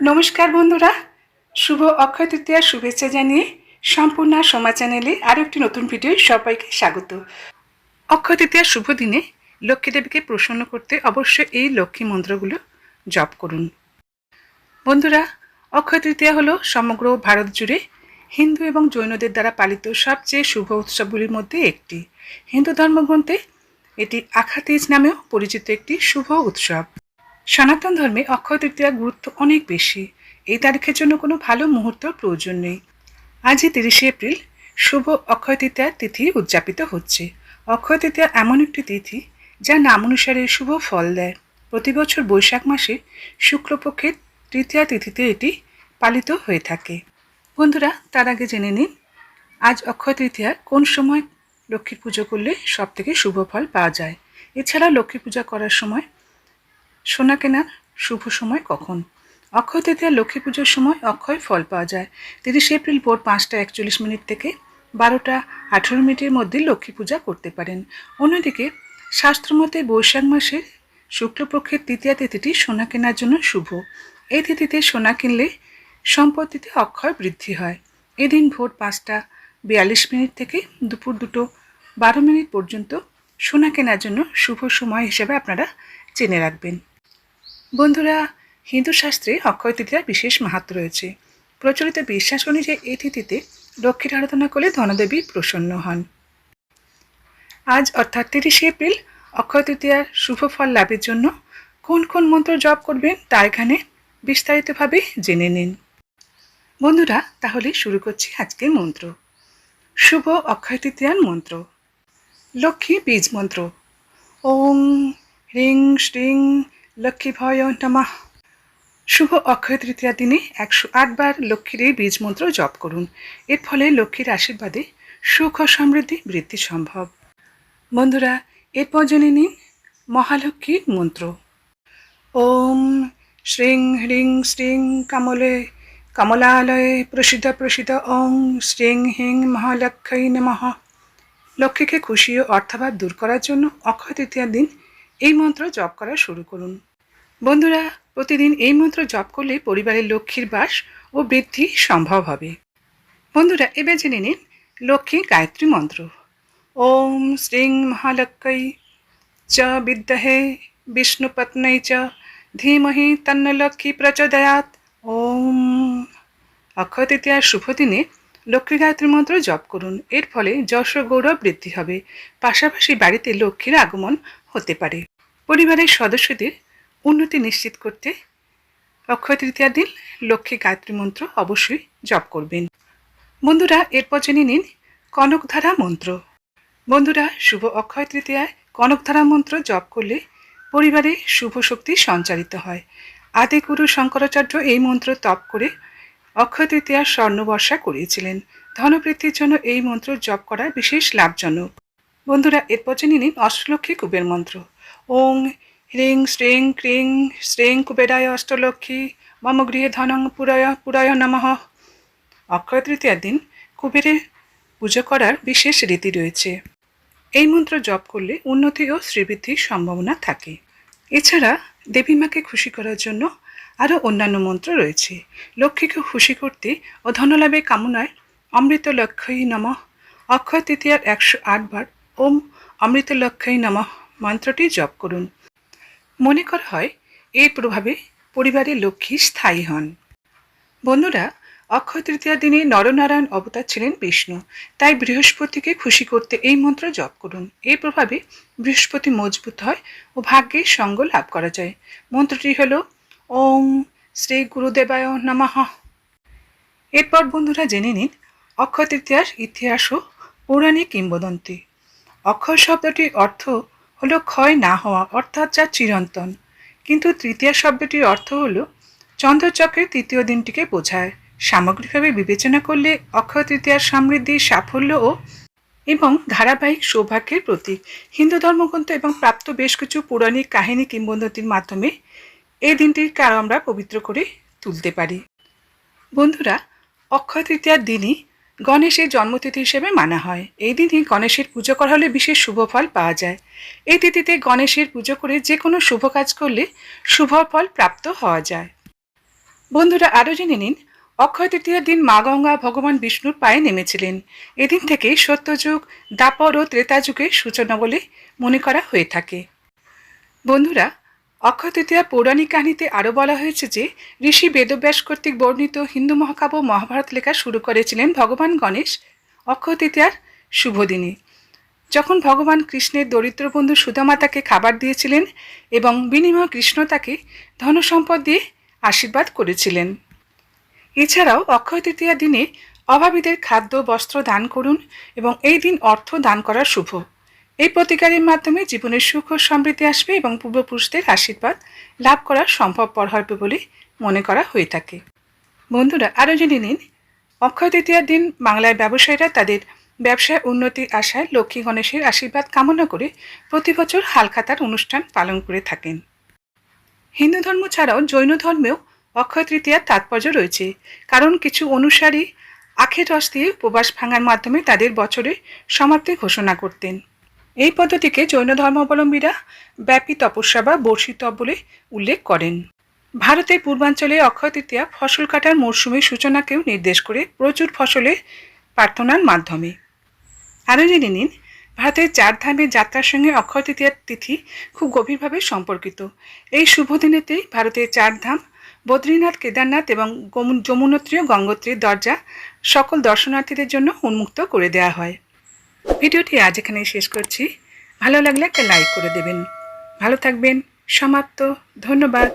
নমস্কার বন্ধুরা। শুভ অক্ষয় তৃতীয়ার শুভেচ্ছা জানিয়ে সম্পূর্ণ সমা চ্যানেলে আরও একটি নতুন ভিডিও সবাইকে স্বাগত। অক্ষয় তৃতীয়ার শুভ দিনে লক্ষ্মী দেবীকে প্রসন্ন করতে অবশ্যই এই লক্ষ্মী মন্ত্রগুলো জপ করুন। বন্ধুরা, অক্ষয় তৃতীয়া হলো সমগ্র ভারত জুড়ে হিন্দু এবং জৈনদের দ্বারা পালিত সবচেয়ে শুভ উৎসবগুলির মধ্যে একটি। হিন্দু ধর্মগ্রন্থে এটি আখাতীজ নামেও পরিচিত একটি শুভ উৎসব। সনাতন ধর্মে অক্ষয় তৃতীয়ার গুরুত্ব অনেক বেশি। এই তারিখের জন্য কোনো ভালো মুহূর্ত প্রয়োজন নেই। আজই তিরিশে এপ্রিল, শুভ অক্ষয় তৃতীয়ার তিথি উদযাপিত হচ্ছে। অক্ষয় তৃতীয়া এমন একটি তিথি যা নাম অনুসারে শুভ ফল দেয়। প্রতি বছর বৈশাখ মাসে শুক্লপক্ষের তৃতীয়া তিথিতে এটি পালিত হয়ে থাকে। বন্ধুরা, তার আগে জেনে নিন, আজ অক্ষয় তৃতীয়ার কোন সময় লক্ষ্মীর পুজো করলে সব থেকে শুভ ফল পাওয়া যায়? এছাড়া লক্ষ্মী পূজা করার সময় সোনা কেনার শুভ সময় কখন? অক্ষয় তৃতীয়া লক্ষ্মী পুজোর সময় অক্ষয় ফল পাওয়া যায়। তিরিশে এপ্রিল ভোর পাঁচটা একচল্লিশ মিনিট থেকে বারোটা আঠেরো মিনিটের মধ্যে লক্ষ্মী পূজা করতে পারেন। অন্যদিকে শাস্ত্রমতে বৈশাখ মাসের শুক্লপক্ষের তৃতীয়া তিথিটি সোনা কেনার জন্য শুভ। এই তিথিতে সোনা কিনলে সম্পত্তিতে অক্ষয় বৃদ্ধি হয়। এদিন ভোর পাঁচটা বিয়াল্লিশ মিনিট থেকে দুপুর দুটো বারো মিনিট পর্যন্ত সোনা কেনার জন্য শুভ সময় হিসেবে আপনারা জেনে রাখবেন। বন্ধুরা, হিন্দু শাস্ত্রে অক্ষয় তৃতীয়ার বিশেষ মাহাত্ম রয়েছে। প্রচলিত বিশ্বাস অনুযায়ী এই তিথিতে লক্ষ্মীর আরাধনা করলে ধনদেবী প্রসন্ন হন। আজ অর্থাৎ তিরিশে এপ্রিল, অক্ষয় তৃতীয়ার শুভ ফল লাভের জন্য কোন কোন মন্ত্র জপ করবেন তা এখানে বিস্তারিতভাবে জেনে নিন। বন্ধুরা, তাহলে শুরু করছি আজকের মন্ত্র। শুভ অক্ষয় তৃতীয়ার মন্ত্র। লক্ষ্মী বীজ মন্ত্র। ওং হ্রিং, শ্রিং লক্ষ্মী ভয় নমঃ। শুভ অক্ষয় তৃতীয়া দিনে একশো আটবার লক্ষ্মীর এই বীজ মন্ত্র জপ করুন। এর ফলে লক্ষ্মীর আশীর্বাদে সুখ ও সমৃদ্ধি বৃদ্ধি সম্ভব। বন্ধুরা এরপর জেনে নিন মহালক্ষ্মীর মন্ত্র। ওম শ্রিং হ্রিং শ্রিং কামলে, কমলালয়ে প্রসিদ্ধ প্রসিদ্ধ ওং শ্রিং হিং মহালক্ষ্মী নমঃ। লক্ষ্মীকে খুশি ও অর্থাভাব দূর করার জন্য অক্ষয় তৃতীয়ার দিন এই মন্ত্র জপ করা শুরু করুন। বন্ধুরা, প্রতিদিন এই মন্ত্র জপ করলে পরিবারের লক্ষ্মীর বাস ও বৃদ্ধি সম্ভব হবে। বন্ধুরা, এবার জেনে নিন লক্ষ্মী গায়ত্রী মন্ত্র। ওম শ্রীং মহালক্ষ্মী চ বিদ্মহে বিষ্ণুপত্নী চ ধীমহি তন্নলক্ষ্মী প্রচোদয়াত ওম। অক্ষয় তৃতীয়ার শুভ দিনে লক্ষ্মী গায়ত্রী মন্ত্র জপ করুন। এর ফলে যশ গৌরব বৃদ্ধি হবে। পাশাপাশি বাড়িতে লক্ষ্মীর আগমন হতে পারে। পরিবারের সদস্যদের উন্নতি নিশ্চিত করতে অক্ষয় তৃতীয়ার দিন লক্ষ্মী গায়ত্রী মন্ত্র অবশ্যই জপ করবেন। বন্ধুরা, এরপর জেনে নিন কনকধারা মন্ত্র। বন্ধুরা, শুভ অক্ষয় তৃতীয়ায় কনকধারা মন্ত্র জপ করলে পরিবারে শুভ শক্তি সঞ্চারিত হয়। আদি গুরু শঙ্করাচার্য এই মন্ত্র তপ করে অক্ষয় তৃতীয়ার স্বর্ণবর্ষা করিয়েছিলেন। ধনবৃদ্ধির জন্য এই মন্ত্র জপ করা বিশেষ লাভজনক। বন্ধুরা এরপর জেনে নিন অষ্টলক্ষ্মী কুবের মন্ত্র। ওং হ্রিং শ্রিং ক্রিং শ্রিং কুবেরায় অষ্টলক্ষ্মী মম গৃহে ধনং পুরায় পুরায় নমঃ। অক্ষয় তৃতীয়ার দিন কুবেরের পুজো করার বিশেষ রীতি রয়েছে। এই মন্ত্র জপ করলে উন্নতি ও শ্রীবৃদ্ধির সম্ভাবনা থাকে। এছাড়া দেবী মাকে খুশি করার জন্য আরও অন্যান্য মন্ত্র রয়েছে। লক্ষ্মীকে খুশি করতে ও ধনলাভের কামনায় অমৃত লক্ষ্যই নমঃ। অক্ষয় তৃতীয়ার একশো আটবার ওম অমৃত লক্ষ্যই নমঃ মন্ত্রটি জপ করুন। মনে করা হয়, এর প্রভাবে পরিবারের লক্ষ্মী স্থায়ী হন। বন্ধুরা, অক্ষয় তৃতীয়ার দিনে নরনারায়ণ অবতার ছিলেন বিষ্ণু। তাই বৃহস্পতিকে খুশি করতে এই মন্ত্র জপ করুন। এই প্রভাবে বৃহস্পতি মজবুত হয় ও ভাগ্যের সঙ্গ লাভ করা যায়। মন্ত্রটি হল ওম শ্রী গুরুদেবায় নমঃ। এরপর বন্ধুরা জেনে নিন, অক্ষয় তৃতীয়ার ইতিহাস ও পৌরাণিক কিংবদন্তি। অক্ষয় শব্দটির অর্থ হলো ক্ষয় না হওয়া, অর্থাৎ যা চিরন্তন। কিন্তু তৃতীয় শব্দটির অর্থ হলো চন্দ্রচক্রের তৃতীয় দিনটিকে বোঝায়। সামগ্রিকভাবে বিবেচনা করলে অক্ষয় তৃতীয়ার সমৃদ্ধি, সাফল্য ও এবং ধারাবাহিক সৌভাগ্যের প্রতীক। হিন্দু ধর্মগ্রন্থ এবং প্রাপ্ত বেশ কিছু পৌরাণিক কাহিনী কিংবদন্তির মাধ্যমে এই দিনটিকে আরও আমরা পবিত্র করে তুলতে পারি। বন্ধুরা, অক্ষয় তৃতীয়ার দিনই গণেশের জন্মতিথি হিসেবে মানা হয়। এই দিনে গণেশের পুজো করা হলে বিশেষ শুভ ফল পাওয়া যায়। এই তিথিতে গণেশের পুজো করে যে কোনো শুভ কাজ করলে শুভ ফল প্রাপ্ত হওয়া যায়। বন্ধুরা আরও জেনে নিন, অক্ষয় তৃতীয়ার দিন মা গঙ্গা ভগবান বিষ্ণুর পায়ে নেমেছিলেন। এদিন থেকে সত্যযুগ, দাপর ও ত্রেতা যুগের সূচনা বলে মনে করা হয়ে থাকে। বন্ধুরা অক্ষয় পৌরাণিক কাহিনীতে আরও বলা হয়েছে যে, ঋষি বেদব্যাস কর্তৃক বর্ণিত হিন্দু মহাকাব্য মহাভারত লেখা শুরু করেছিলেন ভগবান গণেশ অক্ষয় তৃতীয়ার শুভ দিনে। যখন ভগবান কৃষ্ণের দরিদ্র বন্ধু সুদামাতাকে খাবার দিয়েছিলেন এবং বিনিময় কৃষ্ণ তাকে ধনসম্পদ দিয়ে আশীর্বাদ করেছিলেন। এছাড়াও অক্ষয় তৃতীয়া দিনে অভাবীদের খাদ্য, বস্ত্র দান করুন এবং এই দিন অর্থ দান করা শুভ। এই প্রতিকারের মাধ্যমে জীবনের সুখ ও সমৃদ্ধি আসবে এবং পূর্বপুরুষদের আশীর্বাদ লাভ করা সম্ভবপর হবে বলে মনে করা হয়ে থাকে। বন্ধুরা, আরও জেনে নিন, অক্ষয় তৃতীয়ার দিন বাংলায় ব্যবসায়ীরা তাদের ব্যবসায় উন্নতির আশায় লক্ষ্মী গণেশের আশীর্বাদ কামনা করে প্রতি বছর হালখাতার অনুষ্ঠান পালন করে থাকেন। হিন্দু ধর্ম ছাড়াও জৈন ধর্মেও অক্ষয় তৃতীয়ার তাৎপর্য রয়েছে, কারণ কিছু অনুসারী আখের রস দিয়ে উপবাস ভাঙার মাধ্যমে তাদের বছরে সমাপ্তি ঘোষণা করতেন। এই পদ্ধতিকে জৈন ধর্মাবলম্বীরা ব্যাপী তপস্যা বা বর্ষিতব বলে উল্লেখ করেন। ভারতের পূর্বাঞ্চলে অক্ষয় তৃতীয়া ফসল কাটার মরশুমের সূচনাকেও নির্দেশ করে প্রচুর ফসলের প্রার্থনার মাধ্যমে। আরও জেনে নিন, ভারতের চার ধামের যাত্রার সঙ্গে অক্ষয় তৃতীয়ার তিথি খুব গভীরভাবে সম্পর্কিত। এই শুভ দিনেতেই ভারতের চার ধাম বদ্রীনাথ, কেদারনাথ এবং যমুনোত্রী ও গঙ্গোত্রীর দরজা সকল দর্শনার্থীদের জন্য উন্মুক্ত করে দেওয়া হয়। ভিডিওটি আজ এখানেই শেষ করছি। ভালো লাগলে একটা লাইক করে দেবেন। ভালো থাকবেন। সমাপ্ত। ধন্যবাদ।